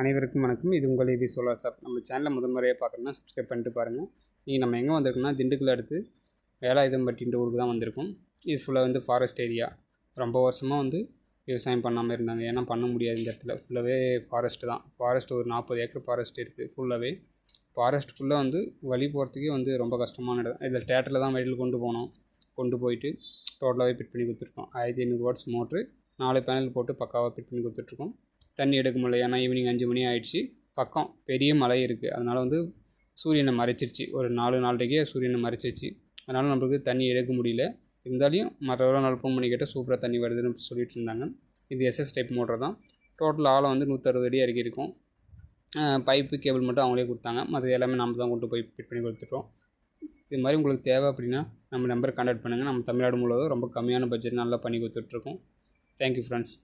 அனைவருக்கும் வணக்கம். இது உங்கள் ஏபி சோலார் சாப் நம்ம சேனலை முதல் முறையாக பார்க்குறோன்னா சப்ஸ்கிரைப் பண்ணிட்டு பாருங்கள் நீங்கள் நம்ம எங்கே வந்திருக்கோம்னா திண்டுக்கல் அடுத்து வேலாயுதம்பட்டின்ற ஊருக்கு தான் வந்திருக்கோம். இது ஃபுல்லாக வந்து ஃபாரஸ்ட் ஏரியா ரொம்ப வருஷமாக வந்து விவசாயம் பண்ணாமல் இருந்தாங்க. ஏன்னா பண்ண முடியாது இந்த இடத்துல. ஃபுல்லாகவே ஃபாரஸ்ட் தான். ஃபாரஸ்ட் ஒரு நாற்பது ஏக்கர் ஃபாரஸ்ட் இருக்குது ஃபுல்லாகவே ஃபாரஸ்ட்டுக்குள்ளே வந்து வழி போகிறதுக்கே வந்து ரொம்ப கஷ்டமான இடம். இதில் தேட்டரில் தான் வழியில் கொண்டு போனோம். கொண்டு போயிட்டு டோட்டலாகவே ஃபிட் பண்ணி கொடுத்துருக்கோம். ஆயிரத்தி ஐநூறு வாட்ஸ் மோட்ரு நாலு பேனல் போட்டு பக்காவாக ஃபிட் பண்ணி கொடுத்துட்ருக்கோம் தண்ணி எடுக்க முடியல. ஏன்னா ஈவினிங் அஞ்சு மணி ஆயிடுச்சு. பக்கம் பெரிய மலை இருக்குது அதனால் வந்து சூரியனை மறைச்சிருச்சு. ஒரு நாலு நாலரைக்கே சூரியனை மறைச்சிருச்சு. அதனால் நம்மளுக்கு தண்ணி எடுக்க முடியல. இருந்தாலையும் மற்றவரை நாள் ஃபோன் பண்ணி கேட்டால் சூப்பராக தண்ணி வருதுன்னு சொல்லிட்டு இருந்தாங்க. இது எஸ்எஸ் டைப் மோட்டர் தான். டோட்டல் ஆழம் வந்து நூற்றறுபது அடி இறக்கியிருக்கோம் பைப்பு கேபிள் மட்டும் அவங்களே கொடுத்தாங்க. மற்ற எல்லாமே நம்ம தான் கொண்டு போய் ஃபிட் பண்ணி கொடுத்துட்டோம். இது மாதிரி உங்களுக்கு தேவை அப்படின்னா நம்ம நம்பர் கான்டாக்ட் பண்ணுங்கள் நம்ம தமிழ்நாடு முழுவதும் ரொம்ப கம்மியான பட்ஜெட் நல்லா பண்ணி கொடுத்துட்ருக்கோம் தேங்க்யூ ஃப்ரெண்ட்ஸ்